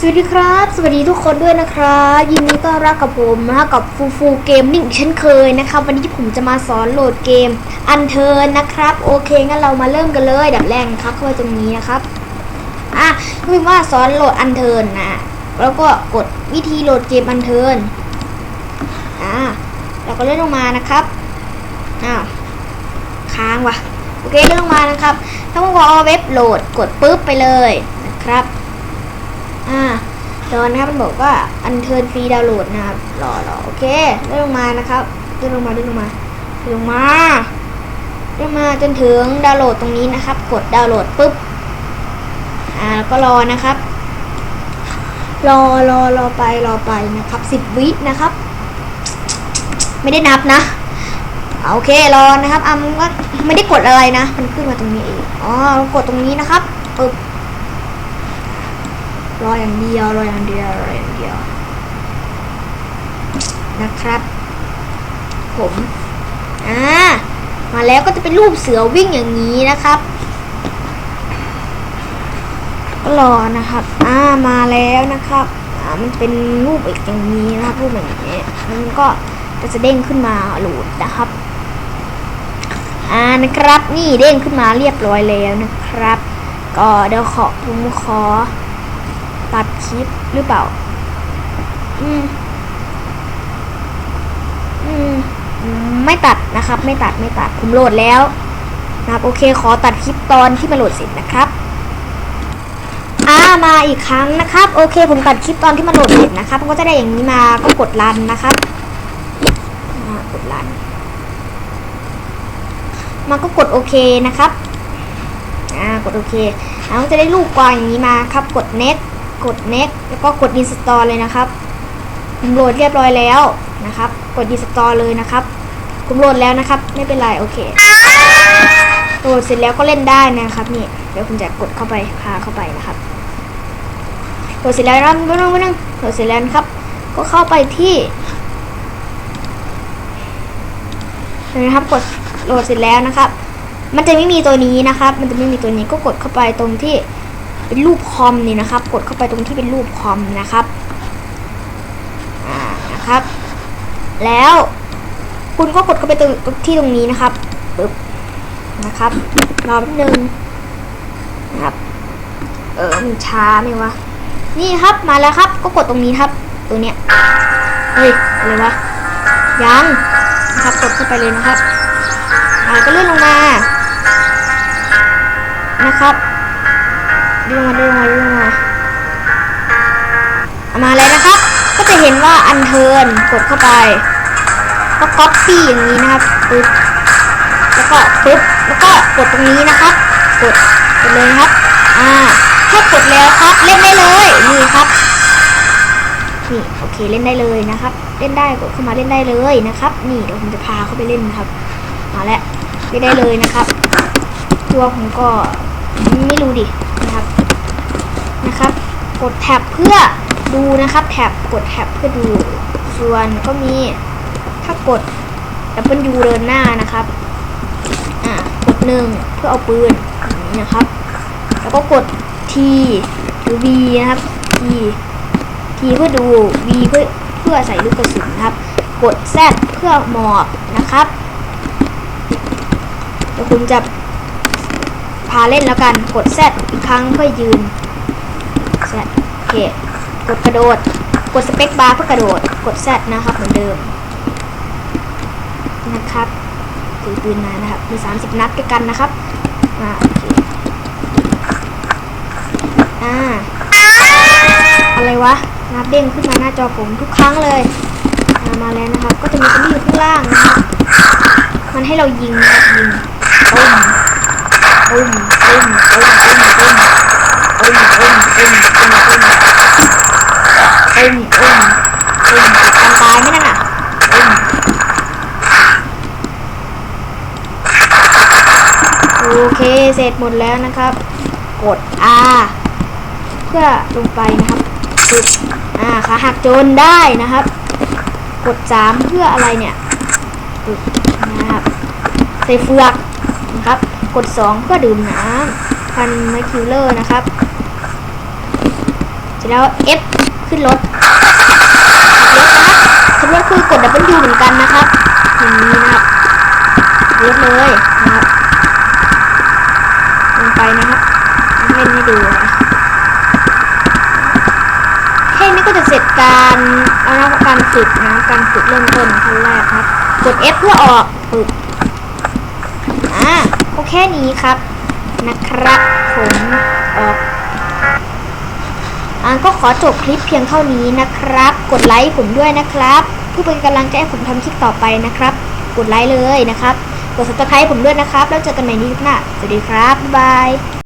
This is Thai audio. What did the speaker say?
สวัสดีครับ สวัสดีทุกคนด้วยนะครับยินดีต้อนรับกับผมนะกับฟูฟูเกมนิ่งเช่นเคยนะครับ วันนี้ผมจะมาสอนโหลดเกมอันเทินนะครับ โอเคงั้นเรามาเริ่มกันเลยดับแรกครับเข้าไปตรงนี้นะครับอะพิมพ์ว่าสอนโหลดอันเทินนะแล้วก็กดวิธีโหลดเกมอันเทินอ่าเราก็เลื่อนลงมานะครับอ้าวค้างว่ะโอเคเลื่อนลงมานะครับถ้าว่าเอาเว็บโหลดกดปุ๊บไปเลยนะครับ อ่าตอนนะครับมันบอกว่าอันเทิร์นฟรีดาวน์โหลดนะครับรอรอโอเคเลื่อนลงมานะครับเลื่อนลงมาเลื่อนลงมาเลื่อนลงมาเลื่อนมาจนถึงดาวน์โหลดตรงนี้นะครับ กดดาวน์โหลดปุ๊บอ่าแล้วก็รอนะครับ รอรอรอไปรอไปนะครับสิบวินะครับ ไม่ได้นับนะโอเครอนะครับอะมันก็ไม่ได้กดอะไรนะ มันขึ้นมาตรงนี้เองอ๋อกดตรงนี้นะครับปึ๊บ รออย่างเดียวรออย่างเดียวรออย่างเดียว นะครับ ผมอ่ามาแล้วก็จะเป็นรูปเสือวิ่งอย่างนี้นะครับก็รอนะครับ อ่ามาแล้วนะครับอ่ามันเป็นรูปอีกอย่างนี้นะครับรูปอย่างนี้มันก็จะเด้งขึ้นมาโหลดนะครับอ่านะครับ นี่เด้งขึ้นมาเรียบร้อยแล้วนะครับ ก็เดี๋ยวขอผมขอ ตัดคลิปหรือเปล่า อืม อืม ไม่ตัดนะครับ ไม่ตัดไม่ตัด ผมโหลดแล้ว นะครับ โอเค ขอตัดคลิปตอนที่มาโหลดเสร็จนะครับอ่ามาอีกครั้งนะครับ โอเค ผมตัดคลิปตอนที่มาโหลดเสร็จนะครับมันก็จะได้อย่างนี้มาก็กดรันนะครับอ่ากดรันมาก็กดโอเคนะครับ อ่ากดโอเคแล้วก็จะได้รูปกวางอย่างนี้มาครับ กด next กด next แล้วก็กด install เลยนะครับผมโหลดเรียบร้อยแล้วนะครับ กด install เลยนะครับผมโหลดแล้วนะครับ ไม่เป็นไรโอเคโหลดเสร็จแล้วก็เล่นได้นะครับนี่เดี๋ยวคุณจะกดเข้าไปพาเข้าไปนะครับโหลดเสร็จแล้วนะไม่ต้องไม่ต้องโหลดเสร็จแล้วนะครับ ก็เข้าไปที่เห็นไหมครับกดโหลดเสร็จแล้วนะครับ มันจะไม่มีตัวนี้นะครับ มันจะไม่มีตัวนี้ก็กดเข้าไปตรงที่ เป็นรูปคอมนี่นะครับ กดเข้าไปตรงที่เป็นรูปคอมนะครับอ่านะครับ แล้วคุณก็กดเข้าไปตรงที่ตรงนี้นะครับปึ๊บนะครับรอแป๊บนึงนะครับ เออมันช้าไหมวะนี่ครับมาแล้วครับ ก็กดตรงนี้ครับ ตัวเนี้ยเฮ้ยอะไรวะยังนะครับกดเข้าไปเลยนะครับอ่าก็เลื่อนลงมานะครับ เลื่อนลงมาเลื่อนลงมาเลื่อนลงมาเอามาเลยนะครับ ก็จะเห็นว่าอันเทิร์นกดเข้าไป ก็ก๊อปปี้อย่างนี้นะครับปึ๊บแล้วก็ปึ๊บแล้วก็กดตรงนี้นะครับ กดกดเลยนะครับ อ่าถ้ากดแล้วครับ เล่นได้เลยนี่ครับนี่โอเคเล่นได้เลยนะครับ เล่นได้กดเข้ามาเล่นได้เลยนะครับ นี่เดี๋ยวผมจะพาเข้าไปเล่นนะครับมาแล้วเล่นได้เลยนะครับ ตัวผมก็ไม่รู้ดินะครับ นะครับ กดแท็บเพื่อดูนะครับ แท็บกดแท็บเพื่อดู ส่วนก็มีถ้ากดดับเบิลยูเดินหน้านะครับอ่ากดหนึ่งเพื่อเอาปืนอย่างนี้นะครับ แล้วก็กด T หรือ V นะครับ T T เพื่อดู V เพื่อเพื่อใส่ลูกกระสุนครับ กด Z เพื่อหมอบนะครับเดี๋ยวผมจะพาเล่นแล้วกัน กด Z อีกครั้งเพื่อยืน Z โอเค กดกระโดด กดสเปคบาร์เพื่อกระโดด กด Z นะครับเหมือนเดิม นะครับถือปืนมานะครับ มี 30 นัดด้วยกันนะครับ อ่าโอเค อ่า อะไรวะนับเด้งขึ้นมาหน้าจอผมทุกครั้งเลยอ่ามาแล้วนะครับ ก็จะมีตัวนี้อยู่ข้างล่างนะครับ มันให้เรายิงนะยิงตุ้มตุ้มตุ้มตุ้มตุ้มตุ้มตุ้มตุ้มตุ้มตุ้มตุ้มตุ้มกันตายไหมนั่นน่ะตุ้ม โอเคเสร็จหมดแล้วนะครับ กด R เพื่อลงไปนะครับปึ๊บอ่าขาหักโจนได้นะครับ กด 3 เพื่ออะไรเนี่ยปึ๊บนะครับใส่เฟือกนะครับ กด 2 เพื่อดื่มน้ำพันไมคิลเลอร์นะครับเจร็จแล้ว F ขึ้นรถขับรถนะครับขับรถคือกด W เหมือนกันนะครับอย่างนี้นะครับรถเลยนะครับ ไปนะครับเล่นให้ดูนะแค่นี้ก็จะเสร็จการเอาละการฝึกนะการฝึกเริ่มต้นขั้นแรกครับ กด F เพื่อออกปึ๊บอ่าก็แค่นี้ครับนะครับผมออกอ่าก็ขอจบคลิปเพียงเท่านี้นะครับ กดไลค์ผมด้วยนะครับเพื่อเป็นกำลังใจให้ผมทำคลิปต่อไปนะครับ กดไลค์เลยนะครับ กด subscribe ผมด้วยนะครับ แล้วเจอกันใหม่ในคลิปหน้า สวัสดีครับ บ๊ายบาย